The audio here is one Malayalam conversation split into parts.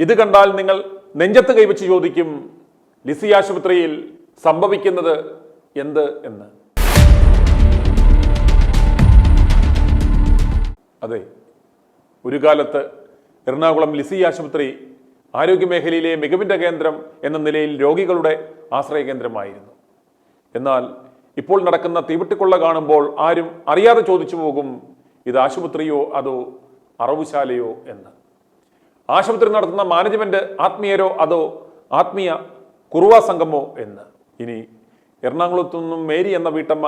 ഇത് കണ്ടാൽ നിങ്ങൾ നെഞ്ചത്ത് കൈവച്ച് ചോദിക്കും ലിസി ആശുപത്രിയിൽ സംഭവിക്കുന്നത് എന്ത് എന്ന്. അതെ ഒരു കാലത്ത് എറണാകുളം ലിസി ആശുപത്രി ആരോഗ്യമേഖലയിലെ മികവിന്റെ കേന്ദ്രം എന്ന നിലയിൽ രോഗികളുടെ ആശ്രയ കേന്ദ്രമായിരുന്നു എന്നാൽ ഇപ്പോൾ നടക്കുന്ന തീവട്ടിക്കൊള്ള കാണുമ്പോൾ ആരും അറിയാതെ ചോദിച്ചു പോകും ഇത് ആശുപത്രിയോ അതോ അറവുശാലയോ എന്ന്. ആശുപത്രി നടത്തുന്ന മാനേജ്മെന്റ് ആത്മീയരോ അതോ ആത്മീയ കുറുവ സംഘമോ എന്ന്. ഇനി എറണാകുളത്തു നിന്നും മേരി എന്ന വീട്ടമ്മ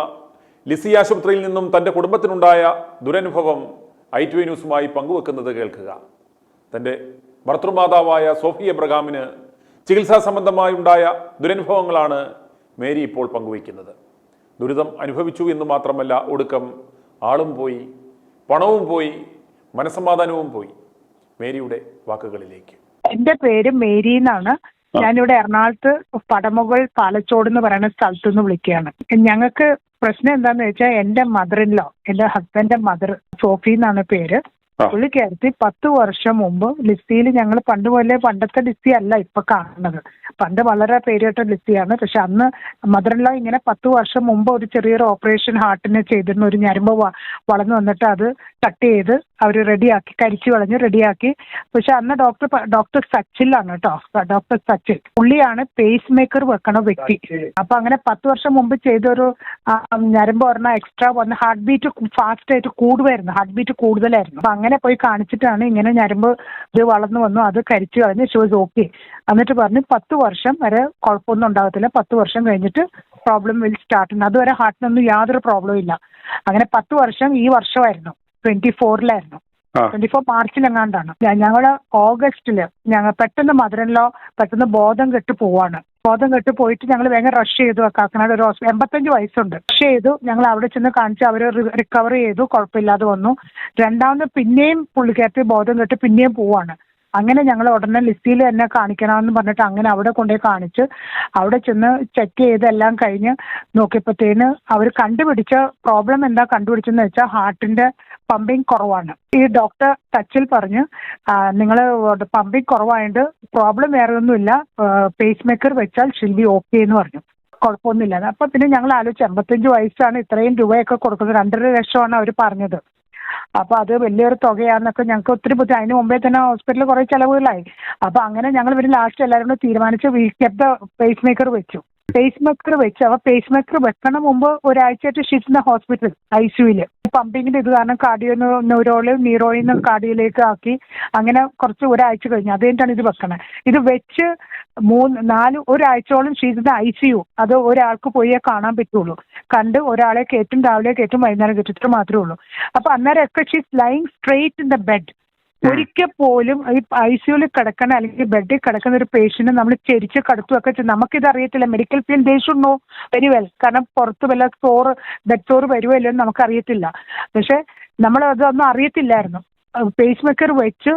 ലിസി ആശുപത്രിയിൽ നിന്നും തന്റെ കുടുംബത്തിനുണ്ടായ ദുരനുഭവം ഐ ടി ന്യൂസുമായി പങ്കുവെക്കുന്നത് കേൾക്കുക. തന്റെ ഭർത്തൃമാതാവായ സോഫിയ എബ്രഹാമിന് ചികിത്സാ സംബന്ധമായി ഉണ്ടായ ദുരനുഭവങ്ങളാണ് മേരി ഇപ്പോൾ പങ്കുവയ്ക്കുന്നത്. ദുരിതം അനുഭവിച്ചു എന്ന് മാത്രമല്ല ഒടുക്കം ആളും പോയി പണവും പോയി മനസമാധാനവും പോയി. മേരിയുടെ വാക്കുകളിലേക്ക്. എന്റെ പേര് മേരി എന്നാണ്. ഞാനിവിടെ എറണാകുളത്ത് പടമുകൾ പാലച്ചോട് എന്ന് പറയുന്ന സ്ഥലത്ത് നിന്ന് വിളിക്കുകയാണ്. ഞങ്ങൾക്ക് പ്രശ്നം എന്താന്ന് വെച്ചാൽ എന്റെ മദർ ഇൻ ലോ എന്റെ ഹസ്ബൻഡിന്റെ മദർ സോഫി എന്നാണ് പേര്. പുള്ളിക്കാരത്തി പത്ത് വർഷം മുമ്പ് ലിസ്റ്റിയിൽ ഞങ്ങൾ പണ്ട് പോലെ പണ്ടത്തെ ലിസ്റ്റി അല്ല ഇപ്പൊ കാണുന്നത്. പണ്ട് വളരെ പേരുകേട്ട ലിസ്റ്റിയാണ് പക്ഷെ അന്ന് ഇൻ ഇങ്ങനെ പത്ത് വർഷം മുമ്പ് ഒരു ചെറിയൊരു ഓപ്പറേഷൻ ഹാർട്ടിന് ചെയ്തിരുന്ന ഒരു ഞരമ്പ് വളർന്നു വന്നിട്ട് അത് കട്ട് ചെയ്ത് അവർ റെഡിയാക്കി കരിച്ചു വളഞ്ഞ് റെഡിയാക്കി പക്ഷെ അന്ന് ഡോക്ടർ ഡോക്ടർ സച്ചിലാണ് കേട്ടോ ഡോക്ടർ സച്ചിൽ പുള്ളിയാണ് പേസ് മേക്കർ വെക്കണ വ്യക്തി. അപ്പൊ അങ്ങനെ പത്ത് വർഷം മുമ്പ് ചെയ്തൊരു ഞരമ്പ് പറഞ്ഞ എക്സ്ട്രാ വന്ന് ഹാർട്ട് ബീറ്റ് ഫാസ്റ്റ് ആയിട്ട് കൂടുമായിരുന്നു ഹാർട്ട് ബീറ്റ് കൂടുതലായിരുന്നു. അപ്പൊ അങ്ങനെ പോയി കാണിച്ചിട്ടാണ് ഇങ്ങനെ ഞരമ്പ് ഇത് വളർന്നു വന്നു. അത് കരിച്ചു കളഞ്ഞ് ഷോസ് ഓക്കെ എന്നിട്ട് പറഞ്ഞു പത്ത് വർഷം വരെ കുഴപ്പമൊന്നും ഉണ്ടാകത്തില്ല. പത്ത് വർഷം കഴിഞ്ഞിട്ട് പ്രോബ്ലം വിൽ സ്റ്റാർട്ട് അതുവരെ ഹാർട്ടിനൊന്നും യാതൊരു പ്രോബ്ലവും ഇല്ല. അങ്ങനെ പത്ത് വർഷം ഈ വർഷമായിരുന്നു. ട്വന്റി ഫോറിലായിരുന്നു. ട്വന്റി ഫോർ മാർച്ചിൽ എങ്ങാണ്ടാണ് ഞങ്ങൾ ഓഗസ്റ്റിൽ ഞങ്ങൾ പെട്ടെന്ന് മധുരനിലോ പെട്ടെന്ന് ബോധം കെട്ട് പോവാണ്. ബോധം കെട്ട് പോയിട്ട് ഞങ്ങൾ വേഗം റഷ് ചെയ്തു കാക്കനാട് ഒരു ഹോസ്പിറ്റൽ എൺപത്തഞ്ച് വയസ്സുണ്ട്. റഷ് ചെയ്തു ഞങ്ങൾ അവിടെ ചെന്ന് കാണിച്ച് അവർ റിക്കവർ ചെയ്തു കുഴപ്പമില്ലാതെ വന്നു. രണ്ടാമത് പിന്നെയും പുള്ളിക്കാരത്തി ബോധം കെട്ട് പിന്നെയും പോവാണ്. അങ്ങനെ ഞങ്ങൾ ഉടനെ ലിസ്റ്റിൽ തന്നെ കാണിക്കണമെന്ന് പറഞ്ഞിട്ട് അങ്ങനെ അവിടെ കൊണ്ടുപോയി കാണിച്ച് അവിടെ ചെന്ന് ചെക്ക് ചെയ്ത് എല്ലാം കഴിഞ്ഞ് നോക്കിയപ്പോഴത്തേന് അവർ കണ്ടുപിടിച്ച പ്രോബ്ലം എന്താ കണ്ടുപിടിച്ചെന്ന് വെച്ചാൽ ഹാർട്ടിന്റെ പമ്പിങ് കുറവാണ്. ഈ ഡോക്ടർ ടച്ചിൽ പറഞ്ഞ് നിങ്ങൾ പമ്പിങ് കുറവായതുകൊണ്ട് പ്രോബ്ലം വേറെ ഒന്നുമില്ല. പേസ് മേക്കർ വെച്ചാൽ ഷിൽ ബി ഓക്കെ എന്ന് പറഞ്ഞു. കുഴപ്പമൊന്നുമില്ല. അപ്പൊ പിന്നെ ഞങ്ങൾ ആലോചിച്ചു അമ്പത്തഞ്ച് വയസ്സാണ് ഇത്രയും രൂപയൊക്കെ കൊടുക്കുന്നത്. രണ്ടര ലക്ഷമാണ് അവർ പറഞ്ഞത്. അപ്പൊ അത് വലിയൊരു തുകയാണെന്നൊക്കെ ഞങ്ങൾക്ക് ഒത്തിരി ബുദ്ധി അതിന് മുമ്പേ തന്നെ ഹോസ്പിറ്റലിൽ കുറെ ചെലവുകളായി. അപ്പൊ അങ്ങനെ ഞങ്ങൾ ഇവർ ലാസ്റ്റ് എല്ലാവരും കൂടെ തീരുമാനിച്ച് we kept the pacemaker വെച്ചു. പേസ് മേക്കർ വെച്ച്. അപ്പൊ പേസ് മേക്കർ വെക്കണ മുമ്പ് ഒരാഴ്ചയായിട്ട് ഷിഫ്റ്റ് ഹോസ്പിറ്റൽ ഐ സിയുൽ പമ്പിങ്ങിന്റെ ഇത് കാരണം കാർഡിയോ ന്യൂറോൾ നീറോയിൽ നിന്ന് കാർഡിയോയിലേക്ക് ആക്കി അങ്ങനെ കുറച്ച് ഒരാഴ്ച കഴിഞ്ഞു. അത് കഴിഞ്ഞിട്ടാണ് ഇത് വെക്കണേ. ഇത് വെച്ച് മൂന്ന് നാല് ഒരാഴ്ചയോളം ഷീറ്റിന്റെ ഐ സി യു അത് ഒരാൾക്ക് പോയേ കാണാൻ പറ്റുള്ളൂ. കണ്ട് ഒരാളെ കയറ്റും രാവിലെ കയറ്റും വൈകുന്നേരം കയറ്റിട്ട് മാത്രമേ ഉള്ളൂ. അപ്പൊ അന്നേരമൊക്കെ she's lying straight in the bed ഒരിക്കൽ പോലും ഈ ഐ കിടക്കുന്ന അല്ലെങ്കിൽ ബെഡിൽ കിടക്കുന്ന ഒരു പേഷ്യന്റ് നമ്മൾ ചെരിച്ച് കടത്തുമൊക്കെ ചെയ്യും. നമുക്കിത് അറിയത്തില്ല. മെഡിക്കൽ ഫീൽഡ് ദേഷ്യമുണ്ടോ വെരി വെൽ കാരണം പുറത്ത് വല്ല സോറ് ബെഡ് ചോറ് വരുമോ ഇല്ലയോ നമുക്ക് നമുക്കറിയത്തില്ല. പക്ഷെ നമ്മൾ അതൊന്നും അറിയത്തില്ലായിരുന്നു. പേസ് മേക്കർ വെച്ച്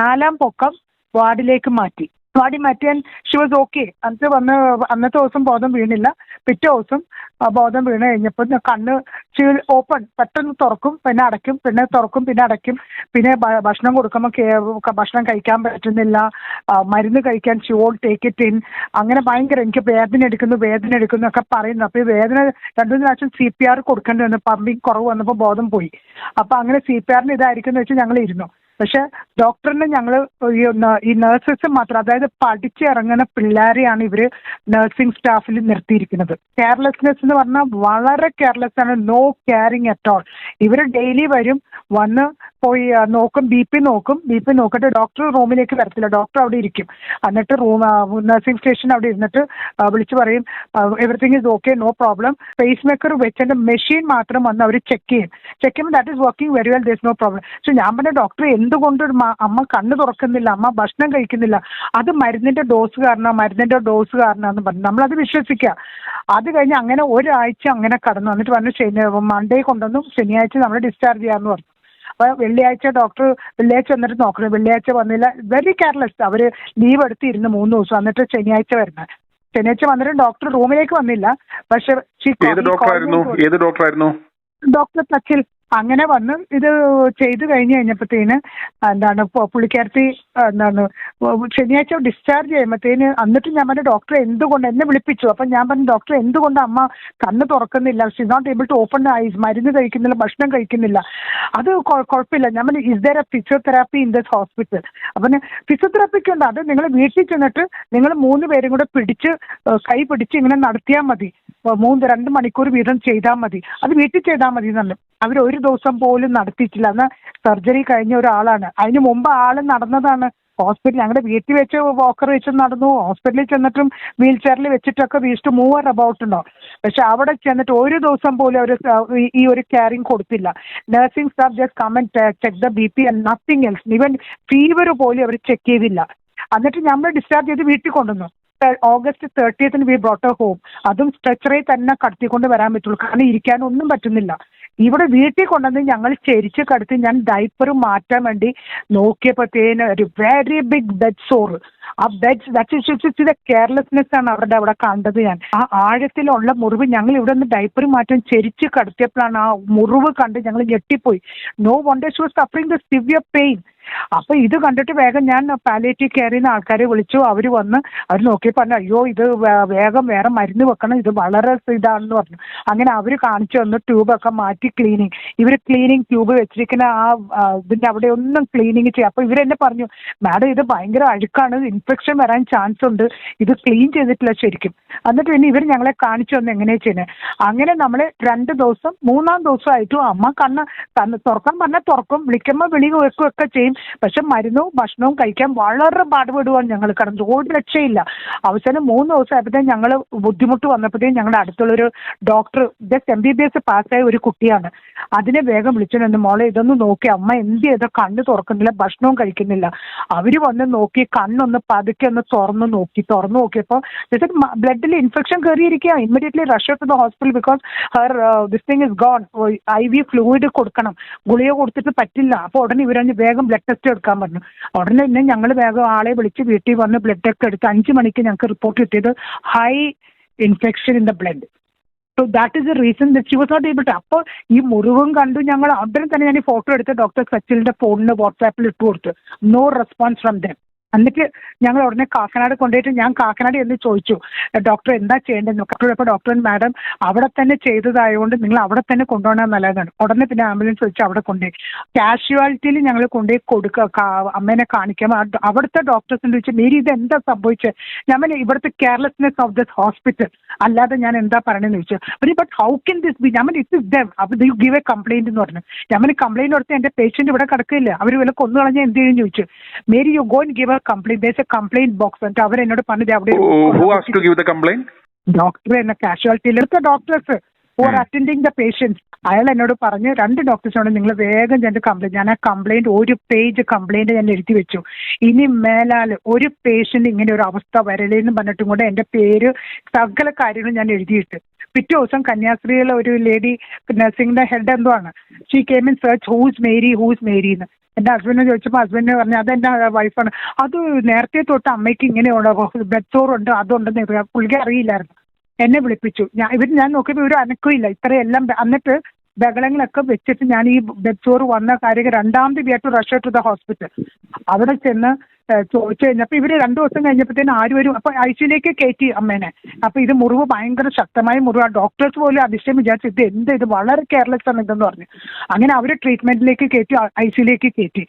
നാലാം പൊക്കം വാർഡിലേക്ക് മാറ്റി. വാർഡിൽ മാറ്റിയാൽ ഷി വാസ് ഓക്കെ അന്നത്തെ വന്ന് അന്നത്തെ ദിവസം ബോധം വീണില്ല. പിറ്റേ ദിവസം ബോധം വീണ് കഴിഞ്ഞപ്പോൾ കണ്ണ് ഷി ഓപ്പൺ പെട്ടെന്ന് തുറക്കും പിന്നെ അടയ്ക്കും പിന്നെ തുറക്കും പിന്നെ അടയ്ക്കും. പിന്നെ ഭക്ഷണം കൊടുക്കുമ്പോൾ ഭക്ഷണം കഴിക്കാൻ പറ്റുന്നില്ല. മരുന്ന് കഴിക്കാൻ വോൾ ടേക്ക് ഇറ്റ് ഇൻ അങ്ങനെ ഭയങ്കര എനിക്ക് വേദന എടുക്കുന്നു വേദന എടുക്കുന്നു ഒക്കെ പറയുന്നു. അപ്പോൾ ഈ വേദന രണ്ടു മൂന്ന് പ്രാവശ്യം സി പി ആർ കൊടുക്കേണ്ടി വന്നു. പമ്പിങ് കുറവ് വന്നപ്പോൾ ബോധം പോയി. അപ്പോൾ അങ്ങനെ സി പി ആറിന് ഇതായിരിക്കും എന്ന് വെച്ച് ഞങ്ങൾ ഇരുന്നു. പക്ഷെ ഡോക്ടറിനെ ഞങ്ങൾ ഈ നഴ്സസ് മാത്രം അതായത് പഠിച്ചിറങ്ങുന്ന പിള്ളേരെയാണ് ഇവർ നഴ്സിംഗ് സ്റ്റാഫിൽ നിർത്തിയിരിക്കുന്നത്. കെയർലെസ്നെസ് എന്ന് പറഞ്ഞാൽ വളരെ കെയർലെസ് ആണ് നോ കെയറിങ് അറ്റ് ഓൾ. ഇവർ ഡെയിലി വരും വന്ന് പോയി നോക്കും ബി പി നോക്കും ബി പി നോക്കിയിട്ട് ഡോക്ടർ റൂമിലേക്ക് വരത്തില്ല ഡോക്ടർ അവിടെ ഇരിക്കും. എന്നിട്ട് റൂം നഴ്സിംഗ് സ്റ്റേഷൻ അവിടെ ഇരുന്നിട്ട് വിളിച്ചു പറയും everything is okay no problem pacemaker വെച്ചതിന്റെ machine മാത്രം വന്ന് അവർ ചെക്ക് ചെയ്യും. ചെക്ക് ചെയ്യുമ്പോൾ that is working very well this no problem പക്ഷെ ഞാൻ പറഞ്ഞ ഡോക്ടർ എന്തുകൊണ്ട് ഒരു അമ്മ കണ്ണു തുറക്കുന്നില്ല അമ്മ ഭക്ഷണം കഴിക്കുന്നില്ല. അത് മരുന്നിന്റെ ഡോസ് കാരണം മരുന്നിന്റെ ഡോസ് കാരണം എന്ന് പറഞ്ഞു നമ്മൾ അത് വിശ്വസിക്കുക അത് കഴിഞ്ഞ് അങ്ങനെ ഒരാഴ്ച അങ്ങനെ കടന്നു. വന്നിട്ട് പറഞ്ഞു ശനി മൺഡേ കൊണ്ടുവന്നു ശനിയാഴ്ച നമ്മൾ ഡിസ്ചാർജ് ചെയ്യാമെന്ന് പറഞ്ഞു. അപ്പൊ വെള്ളിയാഴ്ച ഡോക്ടർ വെള്ളിയാഴ്ച വന്നിട്ട് നോക്കണം. വെള്ളിയാഴ്ച വന്നില്ല വെരി കെയർലെസ് അവർ ലീവ് എടുത്തിരുന്നു മൂന്ന് ദിവസം. എന്നിട്ട് ശനിയാഴ്ച വരുന്നത്. ശനിയാഴ്ച വന്നിട്ട് ഡോക്ടർ റൂമിലേക്ക് വന്നില്ല. പക്ഷെ ഡോക്ടറായിരുന്നു ഡോക്ടർ സച്ചിൽ അങ്ങനെ വന്ന് ഇത് ചെയ്ത് കഴിഞ്ഞ് കഴിഞ്ഞപ്പോഴത്തേന് എന്താണ് പുള്ളിക്കാരത്തി എന്താണ് ശനിയാഴ്ച ഡിസ്ചാർജ് ചെയ്യുമ്പോഴത്തേന് എന്നിട്ട് ഞാൻ പറഞ്ഞു ഡോക്ടറെ എന്തുകൊണ്ട് എന്നെ വിളിപ്പിച്ചു? അപ്പം ഞാൻ പറഞ്ഞു ഡോക്ടർ എന്തുകൊണ്ട് അമ്മ കണ്ണ് തുറക്കുന്നില്ല? She not able to open eyes മരുന്ന് കഴിക്കുന്നില്ല ഭക്ഷണം കഴിക്കുന്നില്ല. അത് കുഴപ്പമില്ല ഞാൻ പറഞ്ഞു is there a physiotherapy in this hospital അപ്പം ഫിസിയോതെറാപ്പിക്ക് ഉണ്ട്. അത് നിങ്ങൾ വീട്ടിൽ ചെന്നിട്ട് നിങ്ങൾ മൂന്ന് പേരും കൂടെ പിടിച്ച് കൈ പിടിച്ച് ഇങ്ങനെ നടത്തിയാൽ മതി. മൂന്ന് രണ്ട് മണിക്കൂർ വീതം ചെയ്താൽ മതി. അത് വീട്ടിൽ ചെയ്താൽ മതി എന്നല്ല അവർ ഒരു ദിവസം പോലും നടത്തിയിട്ടില്ല. അന്ന് സർജറി കഴിഞ്ഞ ഒരാളാണ്. അതിന് മുമ്പ് ആൾ നടന്നതാണ് ഹോസ്പിറ്റൽ ഞങ്ങളുടെ വീട്ടിൽ വെച്ച് വോക്കർ വെച്ച് നടന്നു. ഹോസ്പിറ്റലിൽ ചെന്നിട്ടും വീൽ ചെയറിൽ വെച്ചിട്ടൊക്കെ വീസ്റ്റ് മൂവർ അബൌട്ട് ഉണ്ടോ പക്ഷെ അവിടെ ചെന്നിട്ട് ഒരു ദിവസം പോലും അവർ ഈ ഒരു കെയറിങ് കൊടുത്തില്ല. Nursing staff just come check the B P and nothing else even fever പോലും അവർ ചെക്ക് ചെയ്തില്ല. എന്നിട്ട് നമ്മൾ ഡിസ്ചാർജ് ചെയ്ത് വീട്ടിൽ കൊണ്ടുവന്നു. ഓഗസ്റ്റ് തേർട്ടിയത്തിന് വി ബ്രോട്ട് ഹോം അതും സ്ട്രെച്ചറിൽ തന്നെ കടത്തിക്കൊണ്ട് വരാൻ പറ്റുള്ളൂ. കാരണം ഇരിക്കാനൊന്നും പറ്റുന്നില്ല. ഇവിടെ വീട്ടിൽ കൊണ്ടുവന്ന് ഞങ്ങൾ ചെരിച്ച് കടത്തി ഞാൻ ഡൈപ്പർ മാറ്റാൻ വേണ്ടി നോക്കിയപ്പോഴത്തേന് ഒരു വെരി ബിഗ് ബെഡ് സോർ ആ ബെഡ് ദാറ്റ് കെയർലെസ്നെസ് ആണ് അവരുടെ അവിടെ കണ്ടത് ഞാൻ. ആ ആഴത്തിലുള്ള മുറിവ് ഞങ്ങൾ ഇവിടെ നിന്ന് ഡൈപ്പർ മാറ്റം ചെരിച്ച് കടത്തിയപ്പോഴാണ് ആ മുറിവ് കണ്ട് ഞങ്ങൾ ഞെട്ടിപ്പോയി. No wonder she suffering the severe pain അപ്പൊ ഇത് കണ്ടിട്ട് വേഗം ഞാൻ പാലേറ്റീവ് കെയർ ചെയ്യുന്ന ആൾക്കാരെ വിളിച്ചു. അവർ വന്ന് അവർ നോക്കി പറഞ്ഞു അയ്യോ ഇത് വേഗം വേറെ മരുന്ന് വെക്കണം. ഇത് വളരെ ഇതാണെന്ന് പറഞ്ഞു. അങ്ങനെ അവർ കാണിച്ചു തന്നു ട്യൂബൊക്കെ മാറ്റി ക്ലീനിങ് ഇവർ ക്ലീനിങ് ട്യൂബ് വെച്ചിരിക്കുന്ന ആ, ഇതിന്റെ അവിടെ ഒന്നും ക്ലീനിങ് ചെയ്യാം. അപ്പൊ ഇവരെന്നെ പറഞ്ഞു മാഡം ഇത് ഭയങ്കര അഴുക്കാണ്. ഇൻഫെക്ഷൻ വരാൻ ചാൻസ് ഉണ്ട്. ഇത് ക്ലീൻ ചെയ്തിട്ടില്ല ശരിക്കും. എന്നിട്ട് പിന്നെ ഇവർ ഞങ്ങളെ കാണിച്ചു വന്ന് എങ്ങനെയാ ചെയ്യുന്നത് അങ്ങനെ നമ്മൾ രണ്ട് ദിവസം മൂന്നാം ദിവസം ആയിട്ടും അമ്മ കണ്ണ് കണ്ണ് തുറക്കാൻ പറഞ്ഞാൽ തുറക്കും. വിളിക്കുമ്പോൾ വിളി ഒക്കെ ചെയ്യും. പക്ഷെ മരുന്നും ഭക്ഷണവും കഴിക്കാൻ വളരെ പാടുപെടുവാണ് ഞങ്ങൾ കാരണം ഒരു രക്ഷയില്ല. അവസാനം മൂന്ന് ദിവസം ആയപ്പോഴത്തേക്കും ഞങ്ങൾ ബുദ്ധിമുട്ട് വന്നപ്പോഴത്തേക്കും ഞങ്ങളുടെ അടുത്തുള്ളൊരു doctor just M B B S പാസ്സായ ഒരു കുട്ടിയാണ്. അതിനെ വേഗം വിളിച്ചിട്ടുണ്ട് മോളെ ഇതൊന്ന് നോക്കി. അമ്മ എന്ത് ചെയ്ത? കണ്ണ് തുറക്കുന്നില്ല ഭക്ഷണവും കഴിക്കുന്നില്ല. അവർ വന്ന് നോക്കി കണ്ണൊന്ന് പതുക്കെ ഒന്ന് തുറന്ന് നോക്കി തുറന്നു നോക്കിയപ്പോൾ ബ്ലഡിൽ infection കയറിയിരിക്കുക immediately rush to the hospital because her this thing is gone I V fluid കൊടുക്കണം. ഗുളിക കൊടുത്തിട്ട് പറ്റില്ല. അപ്പോൾ ഉടനെ ഇവരഞ്ഞ് വേഗം ബ്ലഡ് ടെസ്റ്റ് എടുക്കാൻ പറഞ്ഞു. ഉടനെ തന്നെ ഞങ്ങൾ വേഗം ആളെ വിളിച്ച് വീട്ടിൽ വന്ന് ബ്ലഡ് ഒക്കെ എടുത്ത് അഞ്ച് മണിക്ക് ഞങ്ങൾക്ക് റിപ്പോർട്ട് കിട്ടിയത് high infection in the blood so that is a reason that she was not able to അപ്പോൾ ഈ മുറിവും കണ്ടു ഞങ്ങൾ ഉടനെ തന്നെ ഞാൻ ഈ ഫോട്ടോ എടുത്ത് ഡോക്ടർ സച്ചിലിന്റെ ഫോണിന് വാട്സാപ്പിൽ ഇട്ട് കൊടുത്തു. നോ റെസ്പോൺസ് ഫ്രം ദം എന്നിട്ട് ഞങ്ങൾ ഉടനെ കാക്കനാട് കൊണ്ടുപോയിട്ട് ഞാൻ കാക്കനാട് എന്ന് ചോദിച്ചു ഡോക്ടർ എന്താ ചെയ്യേണ്ടത് അപ്പോൾ ഡോക്ടർ മാഡം അവിടെ തന്നെ ചെയ്തതായതുകൊണ്ട് നിങ്ങൾ അവിടെ തന്നെ കൊണ്ടുപോകണം നല്ലതാണ്. ഉടനെ പിന്നെ ആംബുലൻസ് വെച്ച് അവിടെ കൊണ്ടുപോയി. കാഷ്വാലിറ്റിയിൽ ഞങ്ങൾ കൊണ്ടുപോയി കൊടുക്കുക അമ്മേനെ കാണിക്കുമ്പോൾ അവിടുത്തെ ഡോക്ടേഴ്സിന്റെ ചോദിച്ചു മേരി ഇത് എന്താ സംഭവിച്ചത് ഞാൻ ഇവിടുത്തെ കെയർലെസ്നെസ് ഓഫ് ദിസ് ഹോസ്പിറ്റൽ അല്ലാതെ ഞാൻ എന്താ പറയണെന്ന് ചോദിച്ചു. But how can this be ഞാൻ ഇറ്റ് ഇസ് ദം അപ്പോൾ യു ഗിവ് എ കംപ്ലൈന്റ് എന്ന് പറഞ്ഞു. ഞാൻ കംപ്ലൈന്റ് കൊടുത്ത് എന്റെ പേഷ്യന്റ് ഇവിടെ കിടക്കില്ല അവർ വില കൊന്നു കളഞ്ഞാൽ എന്ത് ചെയ്യും? ചോദിച്ചു. Mary you go give a complaint there's a complaint box എന്നിട്ട് അവരെന്നോട് പറഞ്ഞത് അവിടെ who asked to give the complaint? Doctor എന്നെ കാഷ്വാലിറ്റിയിൽ എടുത്ത doctors for attending the patients അയാൾ എന്നോട് പറഞ്ഞ് രണ്ട് ഡോക്ടേഴ്സിനോട് നിങ്ങൾ വേഗം ചെന്ന് കംപ്ലൈന്റ് ഞാൻ ആ കംപ്ലൈന്റ് ഒരു പേജ് കംപ്ലൈന്റ് ഞാൻ എഴുതി വെച്ചു. ഇനി മേലാൽ ഒരു പേഷ്യന്റ് ഇങ്ങനെ ഒരു അവസ്ഥ വരലേന്ന് പറഞ്ഞിട്ടും കൂടെ എന്റെ പേര് സകല കാര്യങ്ങളും ഞാൻ എഴുതിയിട്ട്. പിറ്റേ ദിവസം കന്യാസ്ത്രീയിലെ ഒരു ലേഡി നഴ്സിംഗിന്റെ ഹെഡ് എന്തോ ആണ്. She came in search who's Mary who's Mary എന്ന്. എന്റെ ഹസ്ബൻഡിനെ ചോദിച്ചപ്പോൾ ഹസ്ബൻഡിനെ പറഞ്ഞു അതെന്റെ വൈഫാണ് അത് നേരത്തെ തൊട്ട് അമ്മയ്ക്ക് ഇങ്ങനെയുള്ള ബ്ലഡ് ചോറുണ്ട് അതുണ്ടെന്ന്. പുള്ളിക്ക് അറിയില്ലായിരുന്നു. എന്നെ വിളിപ്പിച്ചു. ഞാൻ ഇവർ ഞാൻ നോക്കിയപ്പോൾ ഒരു അനക്കമില്ല ഇത്രയെല്ലാം എന്നിട്ട് ബഹളങ്ങളൊക്കെ വെച്ചിട്ട് ഞാൻ ഈ ബെഡ് ചോറ് വന്ന കാര്യം രണ്ടാമത് we to rush to the hospital. അവിടെ ചെന്ന് ചോദിച്ചു കഴിഞ്ഞപ്പോൾ ഇവർ രണ്ടു ദിവസം കഴിഞ്ഞപ്പോഴത്തേനും ആര് വരും? അപ്പൊ ഐ സിയിലേക്ക് കയറ്റി അമ്മേനെ. അപ്പൊ ഇത് മുറിവ് ഭയങ്കര ശക്തമായ മുറിവ്. ഡോക്ടേഴ്സ് പോലും അതിശയം വിചാരിച്ചു ഇത് എന്ത് ഇത്? വളരെ കെയർലെസ് ആണ് ഇതെന്ന് പറഞ്ഞു. അങ്ങനെ അവർ ട്രീറ്റ്മെന്റിലേക്ക് കയറ്റി ഐ സിയിലേക്ക് കയറ്റി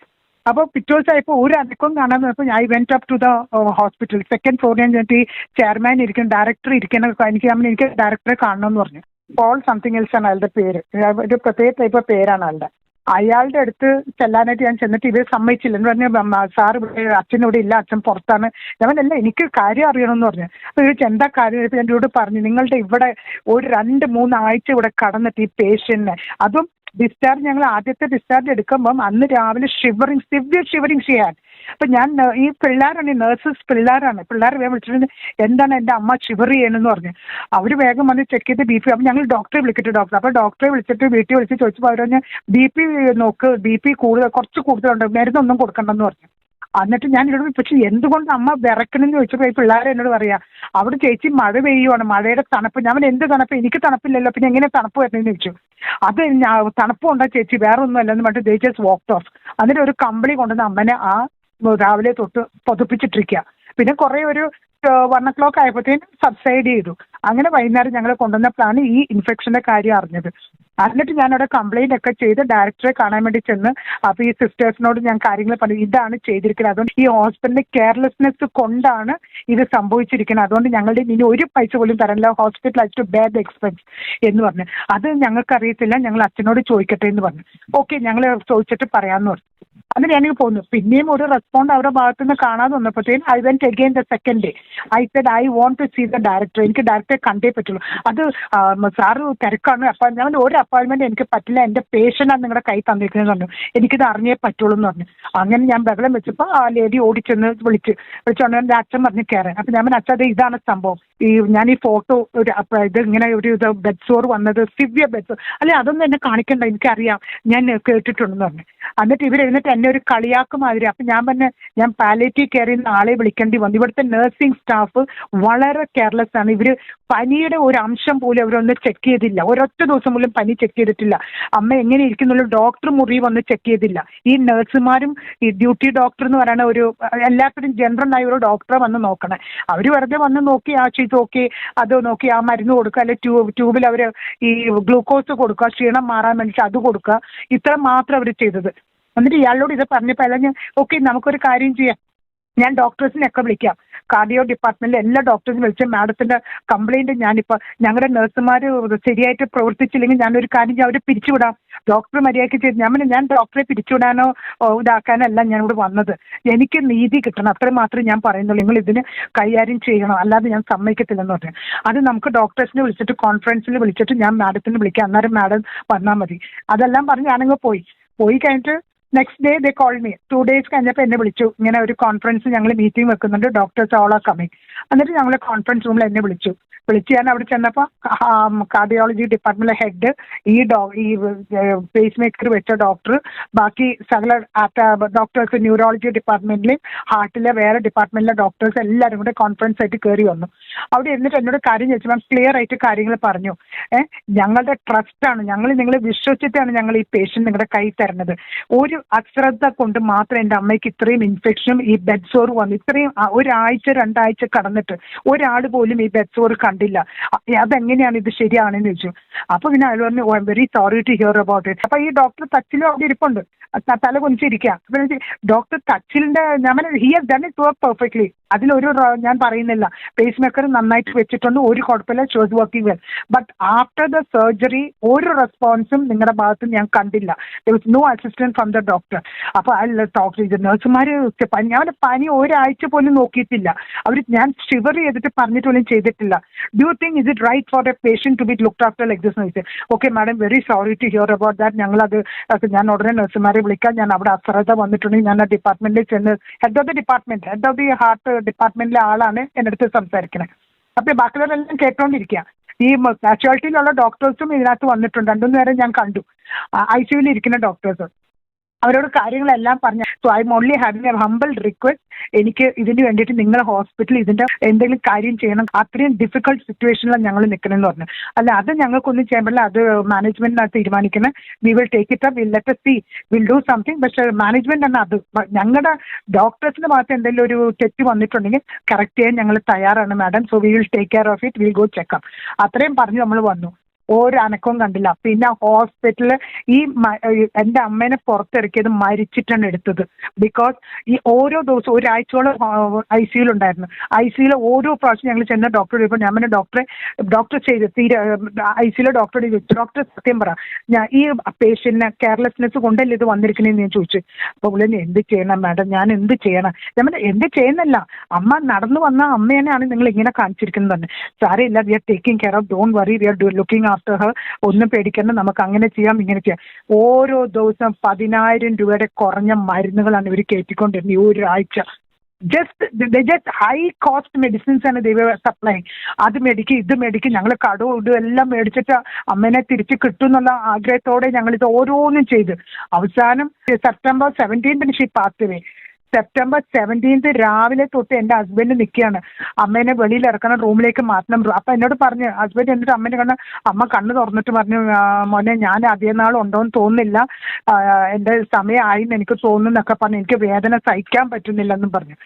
അപ്പോൾ പിറ്റേ ദിവസമായപ്പോൾ ഒരു അനക്കം കാണാൻ വന്നപ്പോൾ I went up to the hospital second ഫ്ലോറിൽ ഞാൻ ചെന്നിട്ട് ചെയർമാൻ ഇരിക്കണം ഡയറക്ടർ ഇരിക്കണം. എനിക്ക് അമ്മ എനിക്ക് ഡയറക്ടറെ കാണണം എന്ന് പറഞ്ഞു. പോൾ സംതിങ് എൽസ് ആണ് അയാളുടെ പേര്. ഒരു പ്രത്യേക ടൈപ്പ് പേരാണ് അയാളുടെ. അയാളുടെ അടുത്ത് ചെല്ലാനായിട്ട് ഞാൻ ചെന്നിട്ട് ഇവർ സമ്മതിച്ചില്ല. എന്ന് പറഞ്ഞ സാർ ഇവിടെ അച്ഛൻ ഇവിടെ ഇല്ല അച്ഛൻ പുറത്താണ്. അല്ല എനിക്ക് കാര്യം അറിയണമെന്ന് പറഞ്ഞു. അപ്പോൾ ഇവർ എന്താ കാര്യം? ഞാൻ എന്നോട് പറഞ്ഞു നിങ്ങളുടെ ഇവിടെ ഒരു രണ്ട് മൂന്ന് ആഴ്ച ഇവിടെ കടന്നിട്ട് ഈ പേഷ്യന്റിനെ അതും ഡിസ്ചാർജ് ഞങ്ങൾ ആദ്യത്തെ ഡിസ്ചാർജ് എടുക്കുമ്പം അന്ന് രാവിലെ ഷിവറിങ് സിവിയർ ഷിവറിങ് ചെയ്യാൻ. അപ്പൊ ഞാൻ ഈ പിള്ളേരാണ് ഈ നേഴ്സസ് പിള്ളേരാണ്. പിള്ളേർ വേഗം വിളിച്ചിട്ട് എന്താണ് എന്റെ അമ്മ ഷിവർ ചെയ്യണമെന്ന് പറഞ്ഞു. അവർ വേഗം വന്ന് ചെക്ക് ചെയ്ത് ബി പി അപ്പം ഞങ്ങൾ ഡോക്ടറെ വിളിക്കട്ടെ ഡോക്ടർ അപ്പോൾ ഡോക്ടറെ വിളിച്ചിട്ട് വീട്ടിൽ വിളിച്ച് ചോദിച്ചപ്പോൾ അവർ പറഞ്ഞ് ബി പി നോക്ക് ബി പി കൂടുതൽ കുറച്ച് കൂടുതലുണ്ട് മരുന്നൊന്നും കൊടുക്കണ്ടെന്ന് പറഞ്ഞു. എന്നിട്ട് ഞാൻ എന്നോട് പക്ഷെ എന്തുകൊണ്ട് അമ്മ വിറക്കണെന്ന് ചോദിച്ചപ്പോൾ ഈ പിള്ളേരെ എന്നോട് പറയാ അവിടെ ചേച്ചി മഴ പെയ്യുവാണ് മഴയുടെ തണുപ്പ് ഞാൻ എന്ത് തണുപ്പ്? എനിക്ക് തണുപ്പില്ലല്ലോ പിന്നെ എങ്ങനെ തണുപ്പ് വരണെന്ന് ചോദിച്ചു. അത് ഞാൻ തണുപ്പ് കൊണ്ടാ ചേച്ചി? വേറെ ഒന്നും അല്ലെന്ന് പറഞ്ഞിട്ട് ദേ ജസ്റ്റ് വാക്ക് ഓഫ് എന്നിട്ട് ഒരു കമ്പിളി കൊണ്ടുവന്ന് അമ്മനെ ആ രാവിലെ തൊട്ട് പൊതുപ്പിച്ചിട്ടിരിക്കുക പിന്നെ കുറെ ഒരു വൺ ഒ ക്ലോക്ക് ആയപ്പോഴത്തേനും സബ്സൈഡ് ചെയ്തു. അങ്ങനെ വൈകുന്നേരം ഞങ്ങൾ കൊണ്ടുവന്നപ്പോഴാണ് ഈ ഇൻഫെക്ഷന്റെ കാര്യം അറിഞ്ഞത്. എന്നിട്ട് ഞാൻ അവിടെ കംപ്ലൈന്റ് ഒക്കെ ചെയ്ത് ഡയറക്ടറെ കാണാൻ വേണ്ടി ചെന്ന് അപ്പൊ ഈ സിസ്റ്റേഴ്സിനോട് ഞാൻ കാര്യങ്ങൾ പറഞ്ഞു. ഇതാണ് ചെയ്തിരിക്കുന്നത്. അതുകൊണ്ട് ഈ ഹോസ്പിറ്റലിന്റെ കെയർലെസ്നെസ് കൊണ്ടാണ് ഇത് സംഭവിച്ചിരിക്കുന്നത്. അതുകൊണ്ട് ഞങ്ങളുടെ ഇനി ഒരു പൈസ പോലും തരാനില്ല. Hospital has to bad expense എന്ന് പറഞ്ഞു. അത് ഞങ്ങൾക്ക് അറിയത്തില്ല ഞങ്ങൾ അച്ഛനോട് ചോദിക്കട്ടെ എന്ന് പറഞ്ഞു. ഓക്കെ ഞങ്ങൾ ചോദിച്ചിട്ട് പറയാമെന്ന് പറഞ്ഞു. അങ്ങനെ ഞാനിത് പോന്നു. പിന്നെയും ഒരു റെസ്പോണ്ട് അവരുടെ ഭാഗത്തു നിന്ന് കാണാതെ വന്നപ്പോഴത്തേനും I went again the second day I said I want to see the director എനിക്ക് ഡയറക്ടറെ കണ്ടേ പറ്റുള്ളൂ. അത് സാറ് തിരക്കാണ്. അപ്പം ഞാൻ ഒരു അപ്പോയിൻമെന്റ് എനിക്ക് പറ്റില്ല. എന്റെ പേഷ്യന്റാണ് നിങ്ങളുടെ കൈ തന്നിരിക്കുന്നത്. പറഞ്ഞു. എനിക്കിത് അറിഞ്ഞേ പറ്റുള്ളൂ എന്ന് പറഞ്ഞു. അങ്ങനെ ഞാൻ ബഹളം വെച്ചപ്പോൾ ആ ലേഡി ഓടിച്ചെന്ന് വിളിച്ച് വിളിച്ചോണ്ട് എന്റെ അച്ഛൻ പറഞ്ഞ് കയറാൻ അപ്പം ഞാൻ അച്ഛൻ അതെ ഇതാണ് സംഭവം. ഈ ഞാൻ ഈ ഫോട്ടോ ഒരു ഇത് ഇങ്ങനെ ഒരു ഇത് ബെഡ് സോർ വന്നത് സിവിയർ ബെഡ് സോർ അല്ലെ അതൊന്നും എന്നെ കാണിക്കണ്ട എനിക്കറിയാം. ഞാൻ കേട്ടിട്ടുണ്ടെന്ന് പറഞ്ഞു. എന്നിട്ട് ഇവർ എന്നിട്ട് എന്നെ ഒരു കളിയാക്കുമാതിരി അപ്പം ഞാൻ പറഞ്ഞ ഞാൻ പാലേറ്റീവ് കെയറിൽ നിന്ന് ആളെ വിളിക്കേണ്ടി വന്നു. ഇവിടുത്തെ നഴ്സിംഗ് സ്റ്റാഫ് വളരെ കെയർലെസ് ആണ്. ഇവർ പനിയുടെ ഒരു അംശം പോലും അവരൊന്ന് ചെക്ക് ചെയ്തില്ല. ഒരൊറ്റ ദിവസം പോലും പനി ചെക്ക് ചെയ്തിട്ടില്ല. അമ്മ എങ്ങനെ ഇരിക്കുന്നുള്ള? ഡോക്ടർ മുറി വന്ന് ചെക്ക് ചെയ്തില്ല. ഈ നഴ്സുമാരും ഈ ഡ്യൂട്ടി ഡോക്ടർ എന്ന് പറയുന്ന ഒരു എല്ലാത്തിനും ജനറൽ ആയ ഒരു ഡോക്ടറെ വന്ന് നോക്കണേ. അവർ വെറുതെ വന്ന് നോക്കി ആ ചെയ്ത് നോക്കി അത് നോക്കി ആ മരുന്ന് കൊടുക്കുക. അല്ലെ ട്യൂബ് ട്യൂബിൽ അവർ ഈ ഗ്ലൂക്കോസ് കൊടുക്കുക ക്ഷീണം മാറാൻ വേണ്ടിയിട്ട് അത് കൊടുക്കുക. ഇത്ര മാത്രം അവർ ചെയ്തത്. എന്നിട്ട് ഇയാളോട് ഇത് പറഞ്ഞപ്പോൾ അയാൾ ഞാൻ ഓക്കെ നമുക്കൊരു കാര്യം ചെയ്യാം. ഞാൻ ഡോക്ടേഴ്സിനെയൊക്കെ വിളിക്കാം. കാർഡിയോ ഡിപ്പാർട്ട്മെന്റിലെ എല്ലാ ഡോക്ടേഴ്സിനും വിളിച്ച് മാഡത്തിന്റെ കംപ്ലൈന്റ് ഞാനിപ്പോൾ ഞങ്ങളുടെ നഴ്സുമാർ ശരിയായിട്ട് പ്രവർത്തിച്ചില്ലെങ്കിൽ ഞാനൊരു കാര്യം ഞാൻ അവരെ പിരിച്ചുവിടാം. ഡോക്ടർ മര്യാദയ്ക്ക് ചെയ്ത് ഞാൻ പിന്നെ ഞാൻ ഡോക്ടറെ പിരിച്ചുവിടാനോ ഇതാക്കാനോ ഇതാക്കാനല്ല ഞാൻ ഇവിടെ വന്നത്. എനിക്ക് നീതി കിട്ടണം. അത്ര മാത്രമേ ഞാൻ പറയുന്നുള്ളൂ. നിങ്ങൾ ഇതിന് കൈകാര്യം ചെയ്യണം. അല്ലാതെ ഞാൻ സമ്മതിക്കത്തില്ലെന്ന് പറഞ്ഞു. അത് നമുക്ക് ഡോക്ടേഴ്സിനെ വിളിച്ചിട്ട് കോൺഫറൻസിൽ വിളിച്ചിട്ട് ഞാൻ മാഡത്തിന് വിളിക്കാം. അന്നേരം മാഡം വന്നാൽ മതി. അതെല്ലാം പറഞ്ഞ് ഞാനങ്ങ് പോയി. പോയി കഴിഞ്ഞിട്ട് next day they call me two days കഴിഞ്ഞപ്പോൾ എന്നെ വിളിച്ചു. ഇങ്ങനെ ഒരു കോൺഫറൻസ് ഞങ്ങൾ മീറ്റിംഗ് വെക്കുന്നുണ്ട്. ഡോക്ടേഴ്സ് ഓൾ ആർ കമ്മിങ് എന്നിട്ട് ഞങ്ങൾ കോൺഫറൻസ് റൂമിൽ എന്നെ വിളിച്ചു. വിളിച്ച് ഞാൻ അവിടെ ചെന്നപ്പോൾ കാർഡിയോളജി ഡിപ്പാർട്ട്മെന്റിലെ ഹെഡ് ഈ ഡോ ഈ പേസ് മേക്കർ വെച്ച ഡോക്ടർ ബാക്കി സകല ഡോക്ടേഴ്സ് ന്യൂറോളജി ഡിപ്പാർട്ട്മെന്റിലും ഹാർട്ടിലെ വേറെ ഡിപ്പാർട്ട്മെന്റിലെ ഡോക്ടേഴ്സ് എല്ലാവരും കൂടെ കോൺഫറൻസ് ആയിട്ട് കയറി വന്നു. അവിടെ എന്നിട്ട് എന്നോട് കാര്യം ചോദിച്ചു. മാം ക്ലിയർ ആയിട്ട് കാര്യങ്ങൾ പറഞ്ഞു. ഏഹ് ഞങ്ങളുടെ ട്രസ്റ്റാണ് ഞങ്ങൾ നിങ്ങളെ വിശ്വസിച്ചിട്ടാണ് ഞങ്ങൾ ഈ പേഷ്യന്റ് നിങ്ങളുടെ കൈ തരുന്നത്. ഒരു അശ്രദ്ധ കൊണ്ട് മാത്രം എന്റെ അമ്മയ്ക്ക് ഇത്രയും ഇൻഫെക്ഷനും ഈ ബെഡ് സോർ വന്നു. ഇത്രയും ഒരാഴ്ച രണ്ടാഴ്ച കടന്നിട്ട് ഒരാൾ പോലും ഈ ബെഡ് സോർ കണ്ടില്ല. അതെങ്ങനെയാണ് ഇത് ശരിയാണെന്ന് ചോദിച്ചു. അപ്പൊ പിന്നെ അയാൾ പറഞ്ഞു I am very sorry to hear about it അപ്പൊ ഈ ഡോക്ടർ തച്ചിലും അവിടെ ഇരിപ്പുണ്ട്. തല കുനിച്ചിരിക്കുക ഡോക്ടർ തച്ചിലിന്റെ ഞാൻ he has done it work perfectly അതിലൊരു ഞാൻ പറയുന്നില്ല. പേസ് മേക്കർ നന്നായിട്ട് വെച്ചിട്ടുണ്ട് ഒരു കുഴപ്പമില്ല shows working well but after the surgery ഒരു റെസ്പോൺസും നിങ്ങളുടെ ഭാഗത്ത് ഞാൻ കണ്ടില്ല. No assistant from the doctor അപ്പൊ അല്ല ഡോക്ടർ ഇത് പനി ഞാൻ പനി ഒരാഴ്ച പോലും നോക്കിയിട്ടില്ല. അവർ ഞാൻ ഷിവർ ചെയ്തിട്ട് പറഞ്ഞിട്ട് പോലും ചെയ്തിട്ടില്ല. Do think is it right for a patient to be look after like this noise okay madam very sorry to hear about that ഞങ്ങളത് ഞാൻ ഉടനെ നഴ്സുമാരെ വിളിക്കാം. ഞാൻ അവിടെ അശ്രദ്ധ വന്നിട്ടുണ്ടെങ്കിൽ ഞാൻ ആ ഡിപ്പാർട്ട്മെന്റിൽ ചെന്ന് head of the department head of the heart ഡിപ്പാർട്ട്മെന്റിലെ ആളാണ് എന്റെ അടുത്ത് സംസാരിക്കുന്നത് അപ്പൊ ബാക്കിയുള്ളവരെല്ലാം കേട്ടോണ്ടിരിക്കുക ഈ കാഷ്വാലിറ്റിയിലുള്ള ഡോക്ടേഴ്സും ഇതിനകത്ത് വന്നിട്ടുണ്ട്. രണ്ടുമൂന്ന് നേരം ഞാൻ കണ്ടു. ഐ സിയുയിൽ ഇരിക്കുന്ന ഡോക്ടേഴ്സ് അവരോട് കാര്യങ്ങളെല്ലാം പറഞ്ഞു. So I only having a humble request എനിക്ക് ഇതിന് വേണ്ടിയിട്ട് നിങ്ങളെ ഹോസ്പിറ്റലിൽ ഇതിന്റെ എന്തെങ്കിലും കാര്യം ചെയ്യണം. അത്രയും ഡിഫിക്കൾട്ട് സിറ്റുവേഷനിലാണ് ഞങ്ങൾ നിൽക്കണമെന്ന് പറഞ്ഞു. അല്ല അത് ഞങ്ങൾക്കൊന്നും ചെയ്യാൻ പറ്റില്ല. അത് മാനേജ്മെന്റിനാണ് തീരുമാനിക്കുന്നത് we will take it up will let see will do something പക്ഷേ മാനേജ്മെന്റ് ആണ് അത്. ഞങ്ങളുടെ ഡോക്ടേഴ്സിന്റെ ഭാഗത്ത് എന്തെങ്കിലും ഒരു തെറ്റ് വന്നിട്ടുണ്ടെങ്കിൽ കറക്റ്റ് ചെയ്യാൻ ഞങ്ങൾ തയ്യാറാണ് madam so we will take care of it will go checkup അത്രയും പറഞ്ഞ് നമ്മൾ വന്നു. ഒരു അനക്കവും കണ്ടില്ല. പിന്നെ ഹോസ്പിറ്റലിൽ ഈ എന്റെ അമ്മേനെ പുറത്തിറക്കിയത് മരിച്ചിട്ടാണ് എടുത്തത്. ബിക്കോസ് ഈ ഓരോ ദിവസവും ഒരാഴ്ചയോളം ഐ സിയിലുണ്ടായിരുന്നു ഐ സിയിൽ ഓരോ പ്രാവശ്യം ഞങ്ങൾ ചെന്ന ഡോക്ടർ ഇപ്പോൾ ഞാൻ പിന്നെ ഡോക്ടറെ ഡോക്ടർ ചെയ്ത് തീരെ ഐ സിയിലെ ഡോക്ടറോട് ചോദിച്ചു ഡോക്ടർ സത്യം പറ ഞാൻ ഈ പേഷ്യന്റിനെ കെയർലെസ്നെസ് കൊണ്ടല്ലേ ഇത് വന്നിരിക്കണേന്ന് ഞാൻ ചോദിച്ചു. അപ്പോൾ പുള്ളി എന്ത് ചെയ്യണം മാഡം? ഞാൻ എന്ത് ചെയ്യണം? ഞാൻ എന്ത് ചെയ്യുന്നില്ല. അമ്മ നടന്നു വന്ന അമ്മേനെയാണ് നിങ്ങൾ ഇങ്ങനെ കാണിച്ചിരിക്കുന്നത് തന്നെ സാരമില്ല we are taking care of don't worry we are looking after her ഒന്നും പേടിക്കണ്ട നമുക്ക് അങ്ങനെ ചെയ്യാം ഇങ്ങനെ ചെയ്യാം. ഓരോ ദിവസം പതിനായിരം രൂപയുടെ കുറഞ്ഞ മരുന്നുകളാണ് ഇവർ കയറ്റിക്കൊണ്ടിരുന്നത് ഈ ഒരാഴ്ച. Just just high cost medicines ആണ് ദൈവ സപ്ലൈ അത് മേടിക്കും ഇത് മേടിക്കും ഞങ്ങൾ കടവും ഇടും എല്ലാം മേടിച്ചിട്ട് അമ്മേനെ തിരിച്ച് കിട്ടും എന്നുള്ള ആഗ്രഹത്തോടെ ഞങ്ങൾ ഇത് ഓരോന്നും ചെയ്ത്. അവസാനം September സെവന്റീൻത്തിന് she pass away September seventeenth രാവിലെ തൊട്ട് എന്റെ ഹസ്ബൻഡ് നിൽക്കുകയാണ് അമ്മേനെ വെളിയിൽ ഇറക്കണം റൂമിലേക്ക് മാറ്റണം. അപ്പം എന്നോട് പറഞ്ഞു ഹസ്ബൻഡ് എന്നിട്ട് അമ്മേനെ കണ്ട അമ്മ കണ്ണ് തുറന്നിട്ട് പറഞ്ഞു മോനെ ഞാൻ അധികം നാൾ ഉണ്ടോയെന്ന് തോന്നുന്നില്ല. എന്റെ സമയമായി എന്ന് എനിക്ക് തോന്നുന്നു എന്നൊക്കെ പറഞ്ഞു. എനിക്ക് വേദന സഹിക്കാൻ പറ്റുന്നില്ലെന്നും പറഞ്ഞു.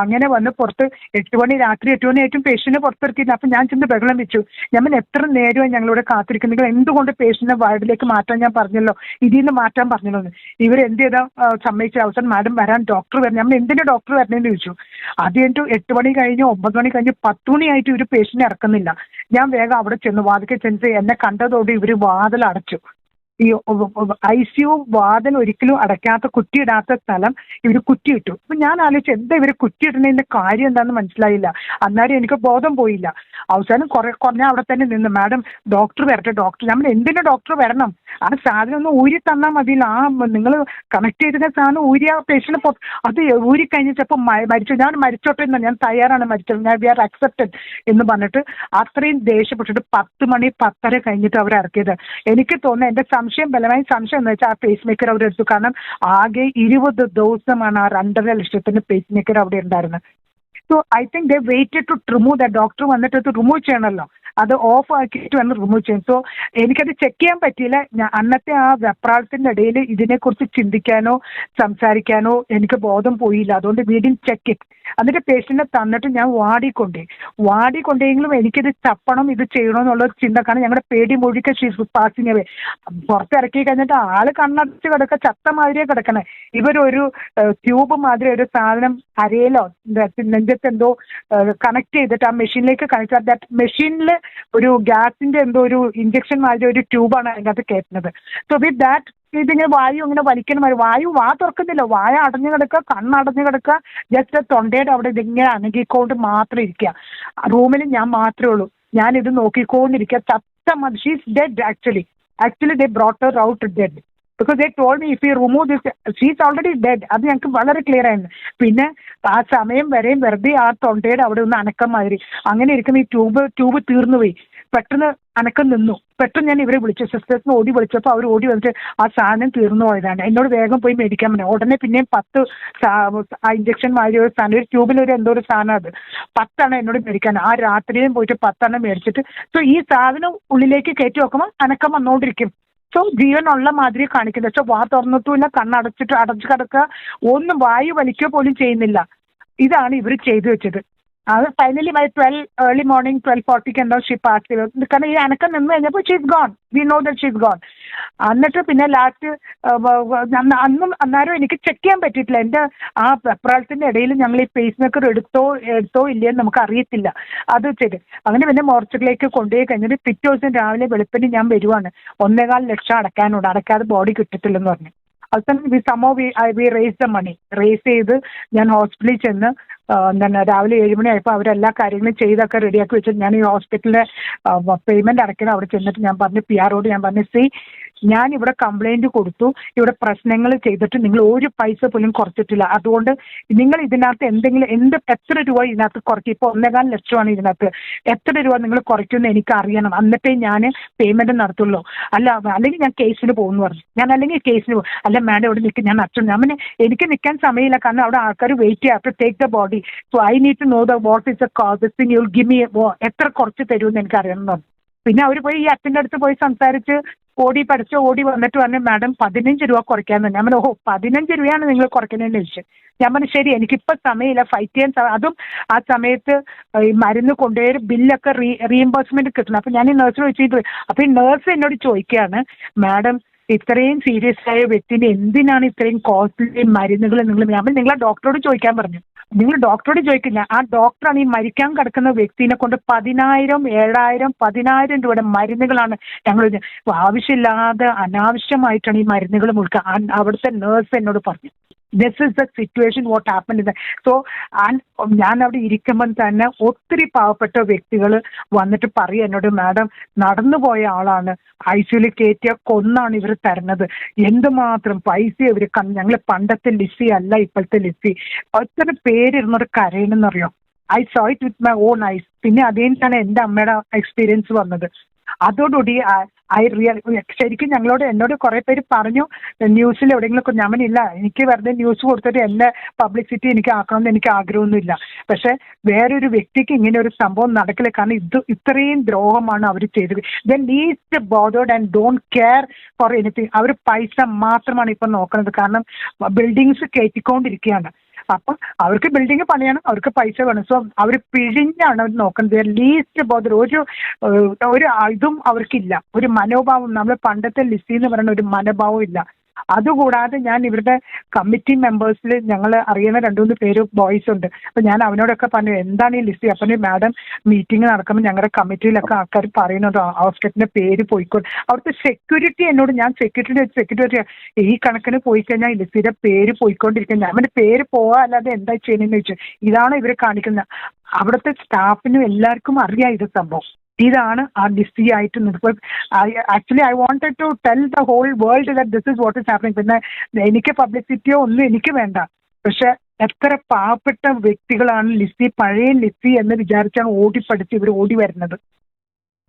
അങ്ങനെ വന്ന് പുറത്ത് എട്ട് മണി രാത്രി എട്ട് മണി ആയിട്ടും പേഷ്യന്റിനെ പുറത്തിറക്കിയില്ല. അപ്പൊ ഞാൻ ചെന്ന് ബഹളം വെച്ചു. ഞമ്മൻ എത്ര നേരമായി ഞങ്ങളിവിടെ കാത്തിരിക്കുന്നത് നിങ്ങൾ എന്തുകൊണ്ട് പേഷ്യന്റിനെ വാർഡിലേക്ക് മാറ്റാൻ ഞാൻ പറഞ്ഞല്ലോ? ഇതിൽ നിന്ന് മാറ്റാൻ പറഞ്ഞല്ലോ ഇവർ എന്ത് ചെയ്താൽ സമ്മതിച്ച. അവസരം മാഡം വരാൻ ഡോക്ടർ വരണം. നമ്മൾ എന്തിന്റെ ഡോക്ടർ വരണമെന്ന് ചോദിച്ചു. അത് കഴിഞ്ഞിട്ട് എട്ട് മണി കഴിഞ്ഞ് ഒമ്പത് മണി കഴിഞ്ഞ് പത്ത് മണിയായിട്ട് ഇവർ പേഷ്യന്റിനെ ഇറക്കുന്നില്ല. ഞാൻ വേഗം അവിടെ ചെന്നു. വാതിക്കെ ചെന്ന് എന്നെ കണ്ടതോടെ ഇവർ വാതിൽ അടച്ചു. ഈ ഐ സി യു വാതിൽ ഒരിക്കലും അടയ്ക്കാത്ത കുറ്റിയിടാത്ത സ്ഥലം ഇവർ കുറ്റിയിട്ടു. അപ്പൊ ഞാൻ ആലോചിച്ചു എന്താ ഇവർ കുറ്റിയിടുന്നതിന്റെ കാര്യം എന്താണെന്ന് മനസ്സിലായില്ല. അന്നേരം എനിക്ക് ബോധം പോയില്ല. അവസാനം കുറെ കുറഞ്ഞ അവിടെ തന്നെ നിന്ന് മാഡം ഡോക്ടർ വരട്ടെ ഡോക്ടർ നമ്മൾ എന്തിനു ഡോക്ടർ വരണം? ആ സാധനം ഒന്ന് ഊരി തന്നാൽ മതി. ആ നിങ്ങൾ കണക്ട് ചെയ്തിരുന്ന സാധനം ഊരി ആ പേഷ്യന്റ് അത് ഊരി കഴിഞ്ഞപ്പോൾ മരിച്ചു. ഞാൻ മരിച്ചോട്ടെ എന്ന് ഞാൻ തയ്യാറാണ് മരിച്ചത്. ഞാൻ വി ആർ അക്സെപ്റ്റഡ് എന്ന് പറഞ്ഞിട്ട് അത്രയും ദേഷ്യപ്പെട്ടിട്ട് പത്ത് മണി പത്തര കഴിഞ്ഞിട്ട് അവർ ഇറക്കിയത്. എനിക്ക് തോന്നുന്നത് എന്റെ സംശയം ബലമായ സംശയം എന്ന് വെച്ചാൽ ആ പേസ് മേക്കർ അവിടെ എടുത്തു. കാരണം ആകെ ഇരുപത് ദിവസമാണ് ആ രണ്ടര ലക്ഷത്തിന് പേസ് മേക്കർ അവിടെ ഉണ്ടായിരുന്നത്. So I think they waited to remove the doctor വന്നിട്ട് അത് റിമൂവ് ചെയ്യണമല്ലോ. അത് ഓഫ് ആക്കിയിട്ട് വേണം റിമൂവ് ചെയ്യാൻ. സോ എനിക്കത് ചെക്ക് ചെയ്യാൻ പറ്റിയില്ല. അന്നത്തെ ആ വെപ്രാളത്തിന്റെ ഇടയിൽ ഇതിനെക്കുറിച്ച് ചിന്തിക്കാനോ സംസാരിക്കാനോ എനിക്ക് ബോധം പോയില്ല. അതുകൊണ്ട് വീണ്ടും ചെക്ക് ഇറ്റ് എന്നിട്ട് പേഷ്യന്റിനെ തന്നിട്ട് ഞാൻ വാടിക്കൊണ്ടേ. വാടിക്കൊണ്ടെങ്കിലും എനിക്കിത് ചപ്പണം ഇത് ചെയ്യണം എന്നുള്ള ചിന്ത കാരണം ഞങ്ങളുടെ പേടി മൊഴിക്ക ഷീസ് പാസിങ് അവേ പുറത്തിറക്കി കഴിഞ്ഞിട്ട് ആൾ കണ്ണടച്ച് കിടക്ക ചത്ത മാതിരിയെ കിടക്കണേ. ഇവരൊരു ട്യൂബ് മാതിരി ഒരു സാധനം അരയിലോ നെഞ്ചത്തെന്തോ കണക്ട് ചെയ്തിട്ട് ആ മെഷീനിലേക്ക് കണക്ട് ദാറ്റ് മെഷീനിൽ ഒരു ഗ്യാസിന്റെ എന്തോ ഒരു ഇഞ്ചക്ഷൻ മാതിരി ഒരു ട്യൂബാണ് അതിനകത്ത് കയറ്റുന്നത്. സോ വിത്ത് ദാറ്റ് ഇതിങ്ങനെ വായു ഇങ്ങനെ വലിക്കണ മാതിരി വായു വാ തുറക്കുന്നില്ല. വായ അടഞ്ഞു കിടക്കുക കണ്ണടഞ്ഞു കിടക്കുക ജസ്റ്റ് തൊണ്ടയുടെ അവിടെ ഇതിങ്ങനെ അനങ്ങിക്കൊണ്ട് മാത്രം ഇരിക്കുക. റൂമിൽ ഞാൻ മാത്രമേ ഉള്ളൂ. ഞാൻ ഇത് നോക്കിക്കൊണ്ടിരിക്കുക. ചത്ത മതി. She's dead actually actually they brought out dead because they told me if you remove this she's already dead അത് ഞങ്ങൾക്ക് വളരെ ക്ലിയർ ആയിരുന്നു. പിന്നെ ആ സമയം വരെയും വെറുതെ ആ തൊണ്ടയുടെ അവിടെ ഒന്ന് അനക്കം മാതിരി. അങ്ങനെ ഇരിക്കുന്ന ഈ ട്യൂബ് ട്യൂബ് തീർന്നു പോയി. പെട്ടെന്ന് അനക്കം നിന്നു. പെട്ടെന്ന് ഞാൻ ഇവരെ വിളിച്ചു. സിസ്റ്റേഴ്സിന് ഓടി വിളിച്ചപ്പോൾ അവർ ഓടി വന്നിട്ട് ആ സാധനം തീർന്നു പോയതാണ്. എന്നോട് വേഗം പോയി മേടിക്കാൻ പറഞ്ഞു. ഉടനെ പിന്നെയും പത്ത് ആ ഇഞ്ചക്ഷൻ മാതിരി ഒരു സാധനം. ഒരു ട്യൂബിലൊരു എന്തോ ഒരു സാധനം അത്. പത്താണ് എന്നോട് മേടിക്കാൻ. ആ രാത്രിയും പോയിട്ട് പത്തെണ്ണം മേടിച്ചിട്ട്. സോ ഈ സാധനം ഉള്ളിലേക്ക് കയറ്റി വെക്കുമ്പോൾ അനക്കം വന്നുകൊണ്ടിരിക്കും സോ ജീവനുള്ള മാതിരി കാണിക്കുന്നത് പക്ഷെ വാ തുറന്നിട്ടുമില്ല കണ്ണടച്ചിട്ട് അടച്ചു കിടക്കുക. ഒന്നും വായു വലിക്കുക പോലും ചെയ്യുന്നില്ല. ഇതാണ് ഇവർ ചെയ്തു വെച്ചത്. അത് finally by twelve early morning twelve ഫോർട്ടിക്ക് എന്തോ ഷീ പാസ് ചെയ്തു. കാരണം ഈ അനക്കം നിന്ന് കഴിഞ്ഞപ്പോൾ she's gone we know that she's gone എന്നിട്ട് പിന്നെ ലാസ്റ്റ് അന്നും അന്നേരം എനിക്ക് ചെക്ക് ചെയ്യാൻ പറ്റിയിട്ടില്ല. എന്റെ ആ വെപ്രാളത്തിന്റെ ഇടയിൽ ഞങ്ങൾ ഈ പേസ് മേക്കർ എടുത്തോ എടുത്തോ ഇല്ലയെന്ന് നമുക്ക് അറിയത്തില്ല. അത് ചെയ്ത്. അങ്ങനെ പിന്നെ മോർച്ചറിലേക്ക് കൊണ്ടുപോയി കഴിഞ്ഞിട്ട് പിറ്റേ ദിവസം രാവിലെ വെളുപ്പിന് ഞാൻ വരുവാണ്. ഒന്നേകാൽ ലക്ഷം അടക്കാനുണ്ട് അടക്കാതെ ബോഡി കിട്ടത്തില്ലെന്ന് പറഞ്ഞു. അവസാനം we some we we raise the money raise ചെയ്ത് ഞാൻ ഹോസ്പിറ്റലിൽ ചെന്ന് എന്താണ് രാവിലെ ഏഴ് മണി ആയപ്പോൾ അവരെല്ലാ കാര്യങ്ങളും ചെയ്തൊക്കെ റെഡിയാക്കി വെച്ചിട്ട് ഞാൻ ഈ ഹോസ്പിറ്റലിലെ പേയ്മെന്റ് അടയ്ക്കണം അവിടെ ചെന്നിട്ട് ഞാൻ പറഞ്ഞു പി ആറോട് ഞാൻ പറഞ്ഞു സി ഞാൻ ഇവിടെ കംപ്ലൈന്റ് കൊടുത്തു ഇവിടെ പ്രശ്നങ്ങൾ ചെയ്തിട്ട് നിങ്ങൾ ഒരു പൈസ പോലും കുറച്ചിട്ടില്ല. അതുകൊണ്ട് നിങ്ങൾ ഇതിനകത്ത് എന്തെങ്കിലും എന്ത് എത്ര രൂപ ഇതിനകത്ത് കുറയ്ക്കും? ഇപ്പോൾ ഒന്നേകാൽ ലക്ഷമാണ് ഇതിനകത്ത്. എത്ര രൂപ നിങ്ങൾ കുറയ്ക്കുമെന്ന് എനിക്ക് അറിയണം എന്നിട്ടേ ഞാൻ പേയ്മെന്റ് നടത്തുള്ളൂ. അല്ല അല്ലെങ്കിൽ ഞാൻ കേസിന് പോകുമെന്ന് പറഞ്ഞു. ഞാൻ അല്ലെങ്കിൽ കേസിന് പോകും. അല്ല മാഡം ഇവിടെ നിൽക്കും ഞാൻ അച്ഛൻ ഞാൻ എനിക്ക് നിൽക്കാൻ സമയമില്ല. കാരണം അവിടെ ആൾക്കാർ വെയിറ്റ് ചെയ്യാം. Take the body so I need to know the what is a cause thing you give me എത്ര കുറച്ച് തരുമെന്ന് എനിക്ക് അറിയണം പിന്നെ അവർ പോയി ഈ അച്ഛന്റെ അടുത്ത് പോയി സംസാരിച്ച് ഓടി പഠിച്ച് ഓടി വന്നിട്ട് പറഞ്ഞു മാഡം പതിനഞ്ച് രൂപ കുറയ്ക്കാന്ന് ഞാൻ പറഞ്ഞു ഓ പതിനഞ്ച് രൂപയാണ് നിങ്ങൾ കുറയ്ക്കുന്നതെന്ന് ചോദിച്ചു ഞാൻ പറഞ്ഞു ശരി എനിക്കിപ്പോൾ സമയമില്ല. ഫൈറ്റ് ചെയ്യാൻ അതും ആ സമയത്ത് ഈ മരുന്ന് കൊണ്ടുപോയി ബില്ലൊക്കെ റീ റീഇംബേഴ്സ്മെന്റ് കിട്ടണം. അപ്പം ഞാൻ ഈ നേഴ്സിനോട് ചോദിച്ചു അപ്പം ഈ നേഴ്സ് എന്നോട് ചോദിക്കുകയാണ് മാഡം ഇത്രയും സീരിയസ് ആയ വ്യക്തിന് എന്തിനാണ് ഇത്രയും കോസ്റ്റ്ലി മരുന്നുകൾ നിങ്ങൾ ഞാൻ നിങ്ങളെ ഡോക്ടറോട് ചോദിക്കാൻ പറഞ്ഞു. നിങ്ങൾ ഡോക്ടറോട് ചോദിക്കില്ല. ആ ഡോക്ടറാണ് ഈ മരിക്കാൻ കിടക്കുന്ന വ്യക്തിനെ കൊണ്ട് പതിനായിരം ഏഴായിരം പതിനായിരം രൂപയുടെ മരുന്നുകളാണ് ഞങ്ങൾ ആവശ്യമില്ലാതെ അനാവശ്യമായിട്ടാണ് ഈ മരുന്നുകൾ മുഴുക്കുക അവിടുത്തെ നേഴ്സ് എന്നോട് പറഞ്ഞു. This is the situation what happen in so ഞാൻ അവിടെ ഇരിക്കുമ്പം തന്നെ ഒത്തിരി പാവപ്പെട്ട വ്യക്തികൾ വന്നിട്ട് പറയും എന്നോട് മാഡം നടന്നു പോയ ആളാണ്. ഐ കയറ്റിയ കൊന്നാണ് ഇവർ തരുന്നത്. എന്തുമാത്രം പൈസ ഇവർ ഞങ്ങൾ പണ്ടത്തെ ലിസി അല്ല ഇപ്പോഴത്തെ ലിസി ഒത്തിരി പേരിരുന്നൊരു കരയണമെന്നറിയോ I saw it with my own eyes. പിന്നെ അതേറ്റാണ് എന്റെ അമ്മയുടെ എക്സ്പീരിയൻസ് വന്നത്. അതോടുകൂടി ഐ റിയൽ ശരിക്കും ഞങ്ങളോട് എന്നോട് കുറെ പേര് പറഞ്ഞു ന്യൂസിൽ എവിടെയെങ്കിലും ഞാൻ ഇല്ല. എനിക്ക് വെറുതെ ന്യൂസ് കൊടുത്തിട്ട് എന്റെ പബ്ലിസിറ്റി എനിക്ക് ആക്കണമെന്ന് എനിക്ക് ആഗ്രഹമൊന്നുമില്ല. പക്ഷെ വേറൊരു വ്യക്തിക്ക് ഇങ്ങനെ ഒരു സംഭവം നടക്കില്ല. കാരണം ഇത് ഇത്രയും ദ്രോഹമാണ് അവർ ചെയ്തത്. Then least bothered and don't care for anything അവർ പൈസ മാത്രമാണ് ഇപ്പൊ നോക്കുന്നത്. കാരണം ബിൽഡിങ്സ് കയറ്റിക്കൊണ്ടിരിക്കുകയാണ്. അപ്പൊ അവർക്ക് ബിൽഡിംഗ് പണിയണം അവർക്ക് പൈസ വേണം. സോ അവർ പിഴിഞ്ഞാണ് അവർ നോക്കുന്നത്. ലീസ്റ്റ് ബോധ ഒരു ഒരു ഇതും അവർക്കില്ല. ഒരു മനോഭാവം. നമ്മൾ പണ്ടത്തെ ലിസി എന്ന് പറയുന്ന ഒരു മനോഭാവം ഇല്ല. അതുകൂടാതെ ഞാൻ ഇവരുടെ കമ്മിറ്റി മെമ്പേഴ്സിൽ ഞങ്ങൾ അറിയുന്ന രണ്ടുമൂന്ന് പേര് ബോയ്സ് ഉണ്ട്. അപ്പൊ ഞാൻ അവനോടൊക്കെ പറഞ്ഞു എന്താണ് ഈ ലിസ്റ്റ്? അപ്പം മാഡം മീറ്റിംഗ് നടക്കുമ്പോൾ ഞങ്ങളുടെ കമ്മിറ്റിയിലൊക്കെ ആൾക്കാർ പറയുന്നുണ്ട് ഹോസ്പിറ്റലിന്റെ പേര് പോയിക്കോട്ടെ അവിടുത്തെ സെക്യൂരിറ്റി എന്നോട് ഞാൻ സെക്യൂരിറ്റി സെക്യൂരിറ്റി ഈ കണക്കിന് പോയി കഴിഞ്ഞാൽ ഈ ലിസ്റ്റിയുടെ പേര് പോയിക്കൊണ്ടിരിക്കും ഞാൻ അവന്റെ പേര് പോവാ അല്ലാതെ എന്താ ചെയ്യുന്നതെന്ന് ചോദിച്ചു. ഇതാണ് ഇവർ കാണിക്കുന്നത് അവിടുത്തെ സ്റ്റാഫിനും എല്ലാവർക്കും അറിയാം ഇത് സംഭവം. ഇതാണ് ആ ഡിസ്റ്റി ആയിട്ട് നിൽക്കുക actually I wanted to tell the whole world that this is what is happening പിന്നെ എനിക്ക് പബ്ലിസിറ്റിയോ ഒന്നും എനിക്ക് വേണ്ട. പക്ഷെ എത്ര പാവപ്പെട്ട വ്യക്തികളാണ് ലിസി പഴയ ലിസി എന്ന് വിചാരിച്ചാണ് ഓടിപ്പടിച്ച് ഇവർ ഓടി വരുന്നത്.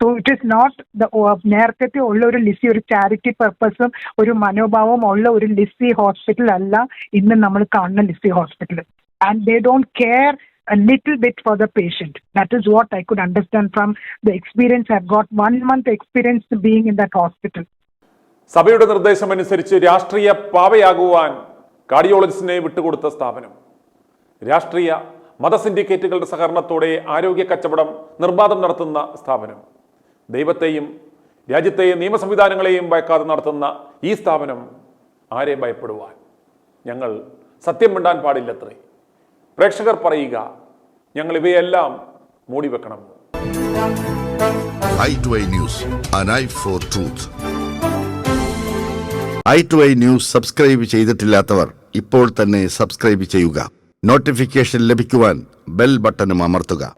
So it is not the നേരത്തെ ഉള്ള ഒരു ലിസി ഒരു ചാരിറ്റി പർപ്പസും ഒരു മനോഭാവവും ഉള്ള ഒരു ലിസി ഹോസ്പിറ്റൽ അല്ല ഇന്ന് നമ്മൾ കാണുന്ന Lisie hospital and they don't care a little bit for the patient. That is what I could understand from the experience. I've got one month experience being in that hospital. സഭയുടെ നിർദ്ദേശമനുസരിച്ച് രാഷ്ട്രീയ പാവയാകുവാൻ കാർഡിയോളജിസ്റ്റിനെ വിട്ടുകൊടുത്ത സ്ഥാപനം. രാഷ്ട്രീയ മത സിൻഡിക്കേറ്റുകളുടെ സഹകരണത്തോടെ ആരോഗ്യ കച്ചവടം നിർബാധം നടത്തുന്ന സ്ഥാപനം. ദൈവത്തെയും രാജ്യത്തെയും നിയമ സംവിധാനങ്ങളെയും ഭയക്കാതെ നടത്തുന്ന ഈ സ്ഥാപനം ആരെ ഭയപ്പെടുവാൻ? ഞങ്ങൾ സത്യം മിണ്ടാൻ പാടില്ലത്രേ. പ്രേക്ഷകർ പറയുക ഞങ്ങൾ ഇവയെല്ലാം മൂടിവെക്കണം eye to eye news for truth news subscribe ചെയ്തിട്ടില്ലാത്തവർ ഇപ്പോൾ തന്നെ സബ്സ്ക്രൈബ് ചെയ്യുക. നോട്ടിഫിക്കേഷൻ ലഭിക്കുവാൻ ബെൽ ബട്ടണും അമർത്തുക.